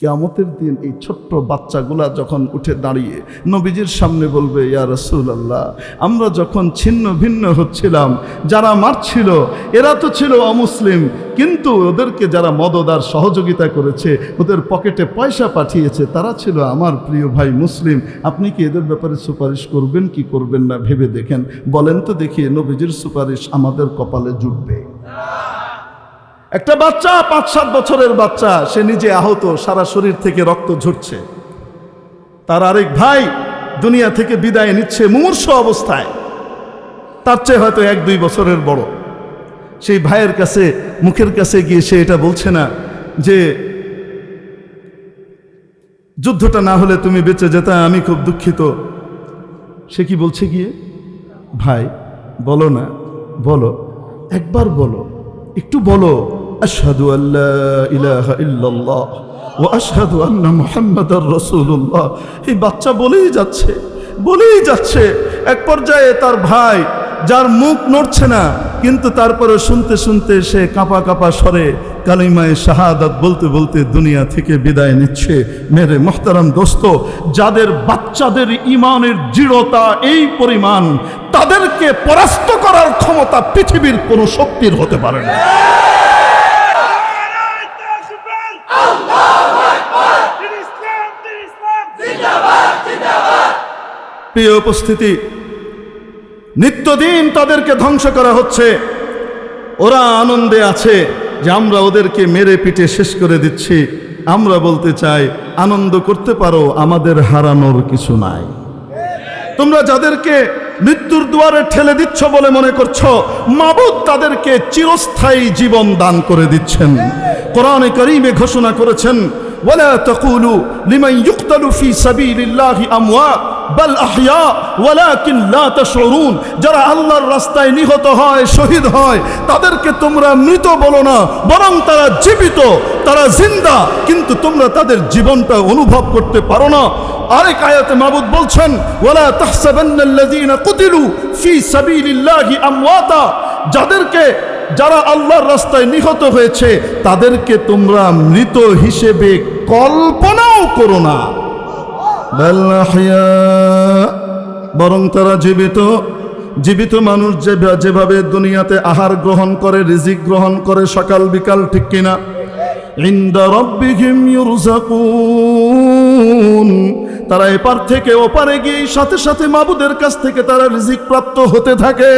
কেয়ামতের দিন এই ছোট্ট বাচ্চাগুলা যখন উঠে দাঁড়িয়ে নবীজির সামনে বলবে, ইয়া রসুল আল্লাহ আমরা যখন ছিন্ন ভিন্ন হচ্ছিলাম, যারা মারছিল, এরা তো ছিল অমুসলিম, কিন্তু ওদেরকে যারা মদদার সহযোগিতা করেছে, ওদের পকেটে পয়সা পাঠিয়েছে, তারা ছিল আমার প্রিয় ভাই মুসলিম। আপনি কি এদের ব্যাপারে সুপারিশ করবেন, কি করবেন না, ভেবে দেখেন। বলেন তো দেখি নবীজির সুপারিশ আমাদের কপালে জুটবে। একটা বাচ্চা, পাঁচ, সাত বছরের বাচ্চা, সে নিজে আহত, সারা শরীর থেকে রক্ত ঝরছে। তার আরেক ভাই দুনিয়া থেকে বিদায় নিচ্ছে মুমূর্ষ অবস্থায়। তার চেয়ে হয়তো এক, দুই বছরের বড়। সেই ভাইয়ের কাছে, মুখের কাছে গিয়ে সে এটা বলছে না যে, যুদ্ধটা না হলে তুমি বেঁচে যেতে, আমি খুব দুঃখিত। সে কি বলছে গিয়ে? ভাই, বলো না, বলো, একবার বলো, একটু বলো। আশহাদু আল্লাহ ইলাহা ইল্লাল্লাহ ও আশহাদু আন্না মুহাম্মাদার রাসূলুল্লাহ। এই বাচ্চা বলেই যাচ্ছে বলেই যাচ্ছে। এক পর্যায়ে তার ভাই, যার মুখ নড়ছে না, কিন্তু তারপরে শুনতে শুনতে সে কাঁপা কাঁপা স্বরে কালিমায় শাহাদাত বলতে বলতে দুনিয়া থেকে বিদায় নিচ্ছে। মেরে মোহতারাম দোস্ত, যাদের বাচ্চাদের ইমানের দৃঢ়তা এই পরিমাণ, তাদেরকে পরাস্ত করার ক্ষমতা পৃথিবীর কোনো শক্তির হতে পারে না। প্রিয় উপস্থিতি, নিত্যদিন তাদেরকে ধ্বংস করা হচ্ছে। ওরা আনন্দে আছে যে আমরা ওদেরকে মেরে পিটে শেষ করে দিচ্ছি। আমরা বলতে চাই, আনন্দ করতে পারো, আমাদের হারানোর কিছু নাই। তোমরা যাদেরকে মৃত্যুর দুয়ারে ঠেলে দিচ্ছ বলে মনে করছ, মাবুদ তাদেরকে চিরস্থায়ী জীবন দান করে দিচ্ছেন। কোরআনে করিমে ঘোষণা করেছেন, ওয়ালা তাকুলু লিমান ইউকতালু ফি সাবিলিল্লাহি আমওয়াত। বাল আহইয়া ওয়ালাকিন লা তাশউরুন। যারা আল্লাহর রাস্তায় নিহত হয়, শহীদ হয়, তাদেরকে তোমরা মৃত বলো না, বরং তারা জীবিত, তারা জিন্দা, কিন্তু তোমরা তাদের জীবনটা অনুভব করতে পারো না। আরেক আয়াতে মাবুদ বলছেন, ওয়ালা তাহসাবান্নাল্লাযীনা কুতিলু ফি সাবিলিল্লাহি আমওয়াতা। যাদেরকে, যারা আল্লাহর রাস্তায় নিহত হয়েছে, তাদেরকে তোমরা মৃত হিসেবে কল্পনাও করো না। বরং তারা জীবিত জীবিত মানুষ যে যেভাবে দুনিয়াতে আহার গ্রহণ করে, রিজিক গ্রহণ করে, সকাল বিকাল ঠিক কিনা তারা এপার থেকে ওপারে গিয়ে সাথে সাথে মাবুদের কাছ থেকে তারা রিজিক প্রাপ্ত হতে থাকে।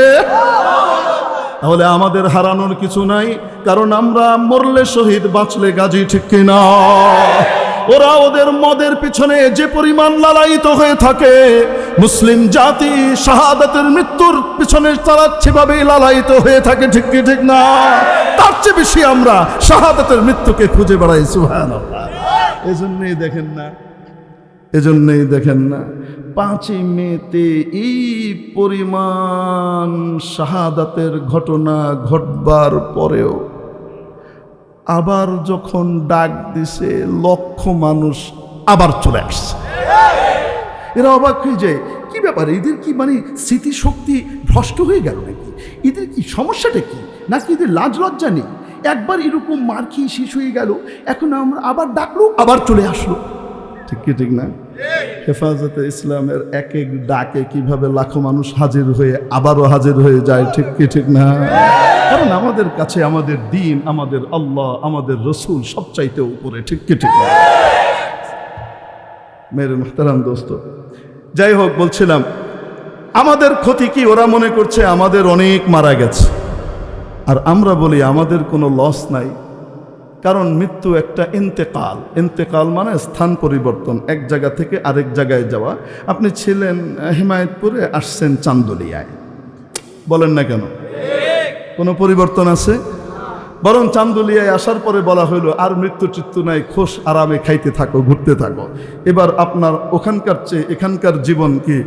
তাহলে আমাদের হারানোর কিছু নাই, কারণ আমরা মরলে শহীদ, বাঁচলে গাজী ঠিক কিনা। ওরা ওদের মদের পিছনে যে পরিমাণ লালায়িত হয়ে থাকে, মুসলিম জাতি শাহাদাতের মৃত্যুর পিছনে তারা সেভাবেই লালায়িত হয়ে থাকে, ঠিক কি ঠিক না? তার চেয়ে বেশি আমরা শাহাদাতের মৃত্যুকে খুঁজে বেড়াই সুহান এই জন্যই দেখেন না, এজন্যই দেখেন না, পাঁচই মেতে এই পরিমাণ শাহাদাতের ঘটনা ঘটবার পরেও আবার যখন ডাক দিছে, লক্ষ মানুষ আবার চলে আসছে। এরা অবাক হয়ে যায়, কি ব্যাপার? এদের কি মানে স্মৃতিশক্তি ভ্রষ্ট হয়ে গেল নাকি? এদের কি সমস্যাটা কি? নাকি এদের লাজ লজ্জা নেই? একবার এরকম মার খেয়ে শেষ হয়ে গেল, এখন আমরা আবার ডাকলো, আবার চলে আসলো। ঠিক কি, ঠিক না? হেফাজতে ইসলামের এক এক ডাকে কীভাবে লাখো মানুষ হাজির হয়ে আবারও হাজির হয়ে যায়, ঠিক কি, ঠিক না? কারণ আমাদের কাছে আমাদের দিন, আমাদের আল্লাহ, আমাদের রসুল সবচাইতে উপরে, ঠিক কি, ঠিক মেরে মোহতারাম দোস্ত, যাই হোক বলছিলাম, আমাদের ক্ষতি কি ওরা মনে করছে? আমাদের অনেক মারা গেছে। আর আমরা বলি আমাদের কোনো লস নাই। কারণ মৃত্যু একটা ইন্তেকাল। ইন্তেকাল মানে স্থান পরিবর্তন। এক জায়গা থেকে আরেক জায়গায় যাওয়া। আপনি ছিলেন হিমায়তপুরে, আসছেন চান্দলিয়ায়। বলেন না কেন? কোনো পরিবর্তন আছে? বরং চান্দুলিয়ায় আসার পরে বলা হইল, আর মৃত্যু চিত্তু নাই, খোশ আরামে খাইতে থাকো, ঘুরতে থাকো। এবার আপনার ওখানকার চেয়ে এখানকার জীবন কি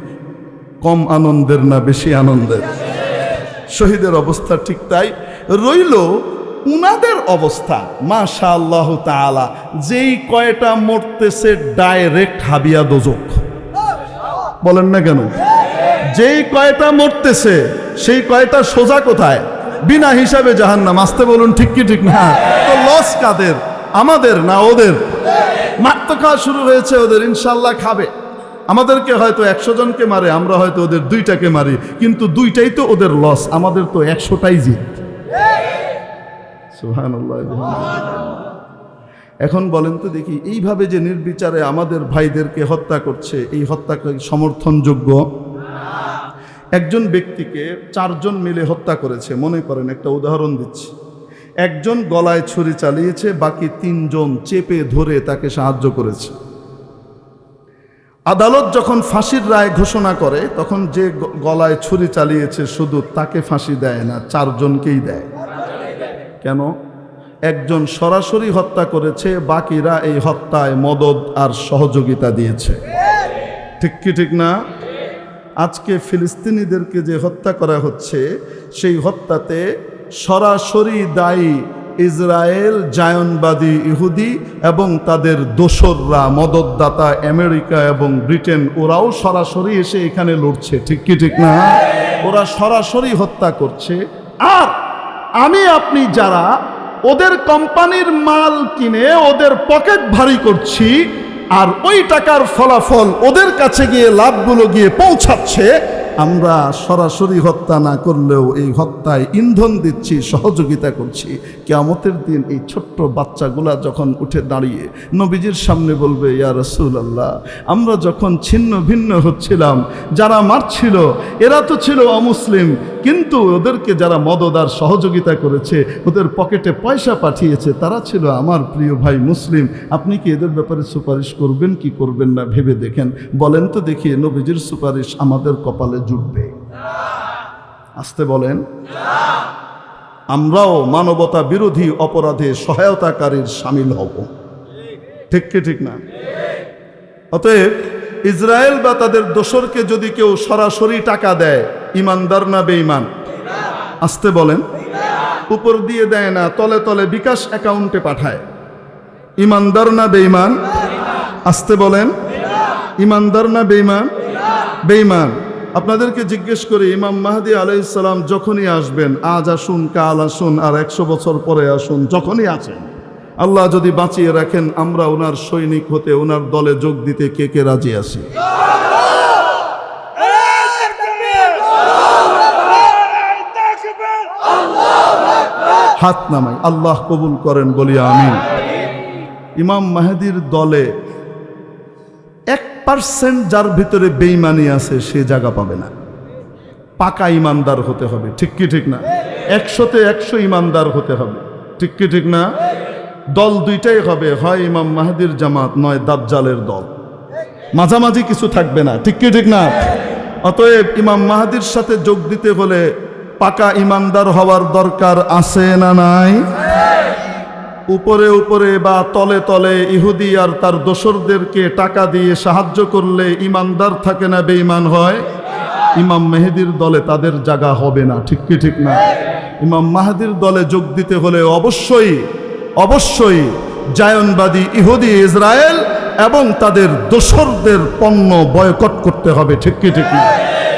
কম আনন্দের না বেশি আনন্দের? শহীদের অবস্থা ঠিক তাই। রইল উনাদের অবস্থা মাশা আল্লাহ তাআলা। যেই কয়টা মরতেছে ডাইরেক্ট হাবিয়া দোজক। বলেন না কেন? যেই কয়টা মরতেছে, সেই কয়টা সোজা কোথায়? বিনা হিসাবে জাহান্নাম। আসতে বলুন ঠিক কি ঠিক না? তো লস কাদের? আমাদের না ওদের? মাত্র খাওয়া শুরু হয়েছে ওদের ইনশাল্লাহ খাবে। আমাদেরকে হয়তো একশো জনকে মারে আমরা হয়তো ওদের দুইটাকে মারি কিন্তু দুইটাই তো ওদের লস আমাদের তো একশোটাই জিত। এখন বলেন তো দেখি এইভাবে যে নির্বিচারে আমাদের ভাইদেরকে হত্যা করছে এই হত্যাকে সমর্থনযোগ্য একজন ব্যক্তিকে চারজন মিলে হত্যা করেছে, মনে করেন, একটা উদাহরণ দিচ্ছি। একজন গলায় ছুরি চালিয়েছে, বাকি তিনজন চেপে ধরে তাকে সাহায্য করেছে। আদালত যখন ফাঁসির রায় ঘোষণা করে, তখন যে গলায় ছুরি চালিয়েছে শুধু তাকে ফাঁসি দেয় না, চারজনকেই দেয়। কেন? একজন সরাসরি হত্যা করেছে, বাকিরা এই হত্যায় মদত আর সহযোগিতা দিয়েছে। ঠিক কি ঠিক না? আজকে ফিলিস্তিনিদেরকে যে হত্যা করা হচ্ছে, সেই হত্যাতে সরাসরি দায়ী ইসরায়েল, জায়নবাদী ইহুদি এবং তাদের দোসররা, মদতদাতা আমেরিকা এবং ব্রিটেন, ওরাও সরাসরি এসে এখানে লড়ছে। ঠিক কি ঠিক না? ওরা সরাসরি হত্যা করছে। আর আমি, আপনি যারা ওদের কোম্পানির মাল কিনে ওদের পকেট ভারী করছি আর ওই টাকার ফলাফল ওদের কাছে গিয়ে লাভগুলো গিয়ে পৌঁছাচ্ছে আমরা সরাসরি হত্যা না করলেও এই হত্যায় ইন্ধন দিচ্ছি, সহযোগিতা করছি। কেয়ামতের দিন এই ছোট্ট বাচ্চাগুলা যখন উঠে দাঁড়িয়ে নবীজির সামনে বলবে, ইয়া রসুল আল্লাহ আমরা যখন ছিন্ন ভিন্ন হচ্ছিলাম, যারা মারছিল, এরা তো ছিল অমুসলিম, কিন্তু ওদেরকে যারা মদদার সহযোগিতা করেছে, ওদের পকেটে পয়সা পাঠিয়েছে, তারা ছিল আমার প্রিয় ভাই মুসলিম। আপনি কি এদের ব্যাপারে সুপারিশ করবেন, কি করবেন না, ভেবে দেখেন। বলেন তো দেখি নবীজির সুপারিশ আমাদের কপালে জুটবে। আসতে বলেন, আমরাও মানবতা বিরোধী অপরাধে সহায়তাকারীর সামিল হব। ঠিক কি ঠিক না? অতএব ইসরায়েল বা তাদের দোসরকে যদি কেউ সরাসরি টাকা দেয়, ইমানদার না বেঈমান? আসতে বলেন, উপর দিয়ে দেয় না, তলে তলে বিকাশ অ্যাকাউন্টে পাঠায়। ইমানদার না বেঈমান? আসতে বলেন, ইমানদার না বেঈমান? বেঈমান। আপনাদেরকে জিজ্ঞেস করি, ইমাম মাহাদি আলাইসালাম যখনই আসবেন, আজ আসুন, কাল আসুন, আর একশো বছর পরে আসুন, যখনই আসেন, আল্লাহ যদি বাঁচিয়ে রাখেন, আমরা ওনার সৈনিক হতে ওনার দলে যোগ দিতে কে কে রাজি আছি? হাত নামাই, আল্লাহ কবুল করেন, বলি আমি ইমাম মাহাদির দলে এক পার্সেন্ট যার ভিতরে বেইমানি আছে, সে জায়গা পাবে না। পাকা ইমানদার হতে হবে, ঠিক কি ঠিক না? একশোতে একশো ইমানদার হতে হবে, ঠিক কি ঠিক না? দল দুইটাই হবে, হয় ইমাম মাহাদির জামাত, নয় দাজ্জালের দল। মাঝামাঝি কিছু থাকবে না, ঠিক কি ঠিক না? অতএব ইমাম মাহাদির সাথে যোগ দিতে হলে পাকা ইমানদার হওয়ার দরকার আছে না নাই? উপরে উপরে বা তলে তলে ইহুদি আর তার দোসরদেরকে টাকা দিয়ে সাহায্য করলে ইমানদার থাকে না, বেঈমান হয়। ইমাম মেহেদির দলে তাদের জায়গা হবে না, ঠিক কি ঠিক না? ইমাম মাহাদির দলে যোগ দিতে হলে অবশ্যই অবশ্যই জায়নবাদী ইহুদি ইসরায়েল এবং তাদের দোসরদের পণ্য বয়কট করতে হবে, ঠিক কি ঠিক না?